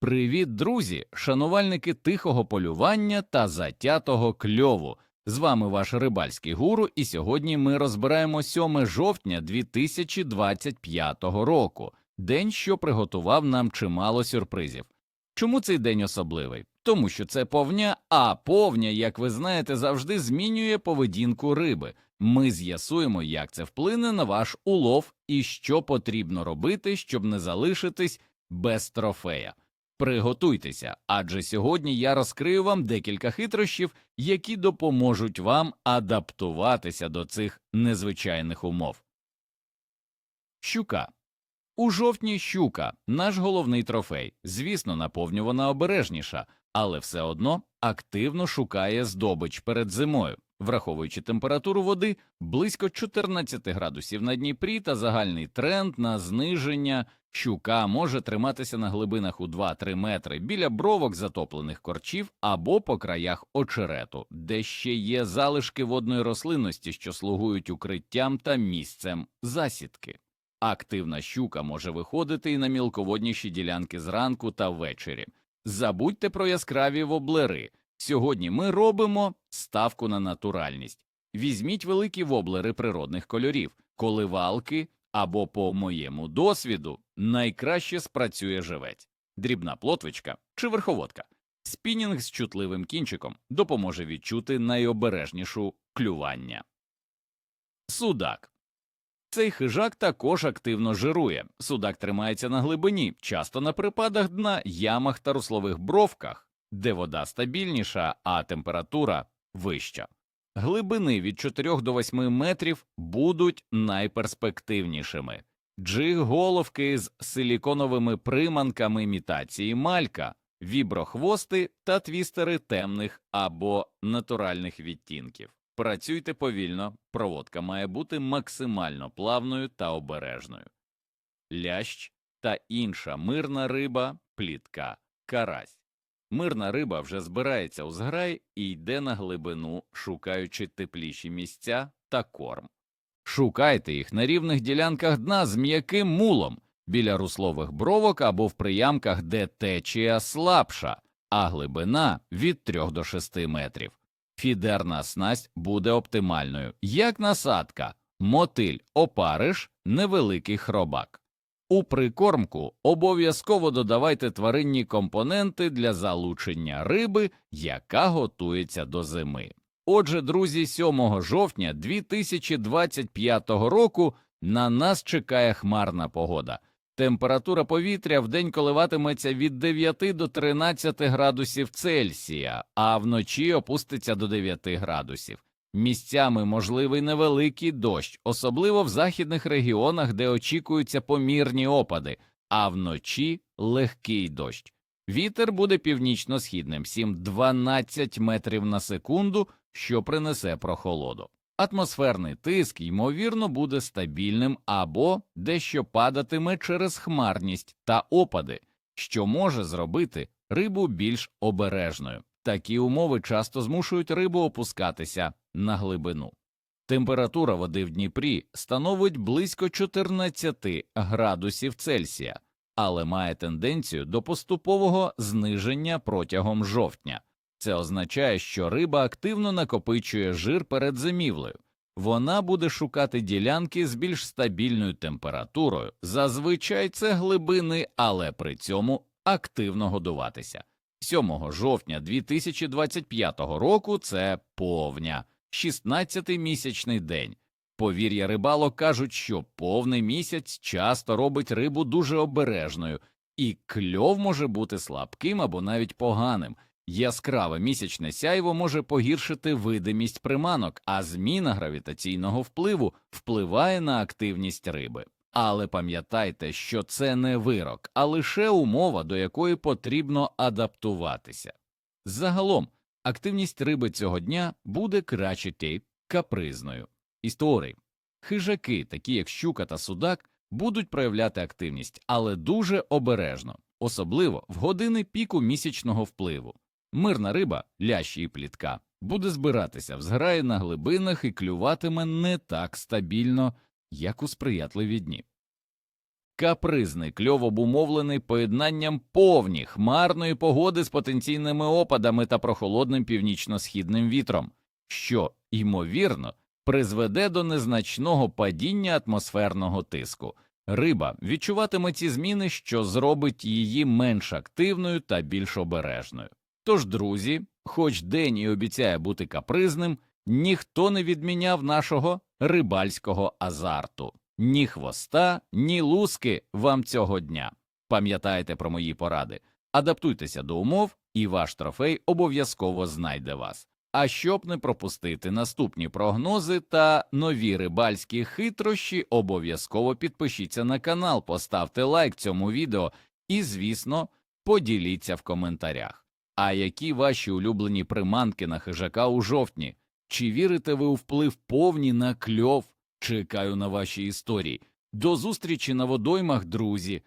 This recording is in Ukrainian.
Привіт, друзі, шанувальники тихого полювання та затятого кльову. З вами ваш рибальський гуру, і сьогодні ми розбираємо 7 жовтня 2025 року, день, що приготував нам чимало сюрпризів. Чому цей день особливий? Тому що це повня, а повня, як ви знаєте, завжди змінює поведінку риби. Ми з'ясуємо, як це вплине на ваш улов і що потрібно робити, щоб не залишитись без трофея. Приготуйтеся, адже сьогодні я розкрию вам декілька хитрощів, які допоможуть вам адаптуватися до цих незвичайних умов. Щука. У жовтні щука наш головний трофей. Звісно, наповню вона обережніша, але все одно активно шукає здобич перед зимою, враховуючи температуру води близько 14 градусів на Дніпрі та загальний тренд на зниження. Щука може триматися на глибинах у 2-3 метри біля бровок затоплених корчів або по краях очерету, де ще є залишки водної рослинності, що слугують укриттям та місцем засідки. Активна щука може виходити і на мілководніші ділянки зранку та ввечері. Забудьте про яскраві воблери. Сьогодні ми робимо ставку на натуральність. Візьміть великі воблери природних кольорів, коливалки або, по моєму досвіду, найкраще спрацює живець, дрібна плотвичка чи верховодка. Спінінг з чутливим кінчиком допоможе відчути найобережнішу клювання. Судак. Цей хижак також активно жирує. Судак тримається на глибині, часто на припадах дна, ямах та руслових бровках, де вода стабільніша, а температура вища. Глибини від 4 до 8 метрів будуть найперспективнішими. Джиг головки з силіконовими приманками імітації малька, віброхвости та твістери темних або натуральних відтінків. Працюйте повільно, проводка має бути максимально плавною та обережною. Лящ та інша мирна риба, плітка, карась. Мирна риба вже збирається у зграй і йде на глибину, шукаючи тепліші місця та корм. Шукайте їх на рівних ділянках дна з м'яким мулом, біля руслових бровок або в приямках, де течія слабша, а глибина від 3 до 6 метрів. Фідерна снасть буде оптимальною, як насадка, мотиль, опариш, невеликий хробак. У прикормку обов'язково додавайте тваринні компоненти для залучення риби, яка готується до зими. Отже, друзі, 7 жовтня 2025 року на нас чекає хмарна погода. Температура повітря вдень коливатиметься від 9 до 13 градусів Цельсія, а вночі опуститься до 9 градусів. Місцями можливий невеликий дощ, особливо в західних регіонах, де очікуються помірні опади, а вночі легкий дощ. Вітер буде північно-східним 7-12 метрів на секунду, що принесе прохолоду. Атмосферний тиск, ймовірно, буде стабільним або дещо падатиме через хмарність та опади, що може зробити рибу більш обережною. Такі умови часто змушують рибу опускатися на глибину. Температура води в Дніпрі становить близько 14 градусів Цельсія, але має тенденцію до поступового зниження протягом жовтня. Це означає, що риба активно накопичує жир перед зимівлею. Вона буде шукати ділянки з більш стабільною температурою, зазвичай це глибини, але при цьому активно годуватися. 7 жовтня 2025 року це повня, 16-й місячний день. Повір'я рибалок кажуть, що повний місяць часто робить рибу дуже обережною, і кльов може бути слабким або навіть поганим. Яскраве місячне сяйво може погіршити видимість приманок, а зміна гравітаційного впливу впливає на активність риби. Але пам'ятайте, що це не вирок, а лише умова, до якої потрібно адаптуватися. Загалом, активність риби цього дня буде краще тейп капризною. Історії хижаки, такі як щука та судак, будуть проявляти активність, але дуже обережно, особливо в години піку місячного впливу. Мирна риба, лящі і плітка, буде збиратися в зграї на глибинах і клюватиме не так стабільно, як у сприятливі дні. Капризний кльов обумовлений поєднанням повні хмарної погоди з потенційними опадами та прохолодним північно-східним вітром, що, ймовірно, призведе до незначного падіння атмосферного тиску. Риба відчуватиме ці зміни, що зробить її менш активною та більш обережною. Тож, друзі, хоч день і обіцяє бути капризним, ніхто не відміняв нашого рибальського азарту. Ні хвоста, ні луски вам цього дня. Пам'ятайте про мої поради, адаптуйтеся до умов, і ваш трофей обов'язково знайде вас. А щоб не пропустити наступні прогнози та нові рибальські хитрощі, обов'язково підпишіться на канал, поставте лайк цьому відео і, звісно, поділіться в коментарях. А які ваші улюблені приманки на хижака у жовтні? Чи вірите ви у вплив повні на кльов? Чекаю на ваші історії. До зустрічі на водоймах, друзі!